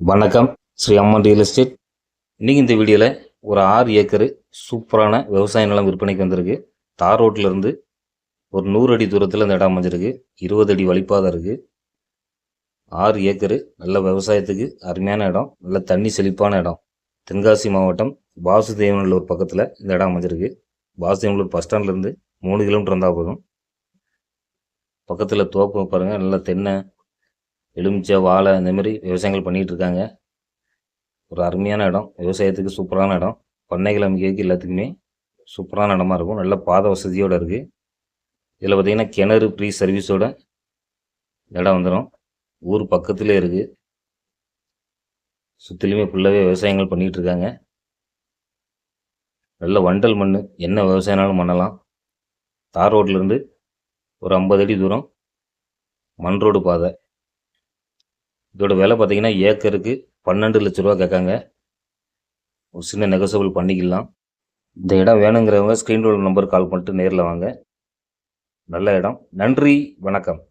வணக்கம். ஸ்ரீ அம்மன் real estate இன்றைக்கி இந்த வீடியோவில் ஒரு ஆறு ஏக்கரு சூப்பரான விவசாய நிலம் விற்பனைக்கு வந்திருக்கு. தார் ரோட்லேருந்து ஒரு நூறு அடி தூரத்தில் இந்த இடம் அமைஞ்சிருக்கு. இருபது அடி வழிப்பாதை இருக்குது ஆறு ஏக்கரு நல்ல விவசாயத்துக்கு அருமையான இடம் நல்ல தண்ணி செழிப்பான இடம். தென்காசி மாவட்டம் வாசுதேவனூர் பக்கத்தில் இந்த இடம் அமைஞ்சிருக்கு. வாசுதேவனூர் பஸ் ஸ்டாண்ட்லேருந்து மூணு கிலோமீட்டர் வந்தால் போதும். பக்கத்தில் தோப்பு பாருங்கள் நல்ல தென்னை எலுமிச்சை வாழை இந்த மாதிரி விவசாயங்கள் பண்ணிகிட்டு இருக்காங்க. ஒரு அருமையான இடம். விவசாயத்துக்கு சூப்பரான இடம். பண்ணைகள் அமைக்கிறதுக்கு எல்லாத்துக்குமே சூப்பரான இடமா இருக்கும். நல்ல பாத வசதியோடு இருக்குது இதில் பார்த்தீங்கன்னா கிணறு ஃப்ரீ சர்வீஸோட இடம் வந்துடும் ஊர் பக்கத்துலேயே இருக்குது சுற்றிலுமே ஃபுல்லாகவே விவசாயங்கள் பண்ணிகிட்டு இருக்காங்க. நல்ல வண்டல் மண் என்ன விவசாயம்னாலும் பண்ணலாம். தார் ரோட்லேருந்து ஒரு ஐம்பது அடி தூரம் மண் ரோடு பாதை. இதோட விலை பார்த்தீங்கன்னா ஏக்கருக்கு பன்னெண்டு லட்ச ரூபா கேட்காங்க. ஒரு சின்ன நெகசபிள் பண்ணிக்கலாம். இந்த இடம் வேணுங்கிறவங்க ஸ்க்ரீன் ரோல் நம்பர் கால் பண்ணிட்டு நேரில் வாங்க. நல்ல இடம். நன்றி. வணக்கம்.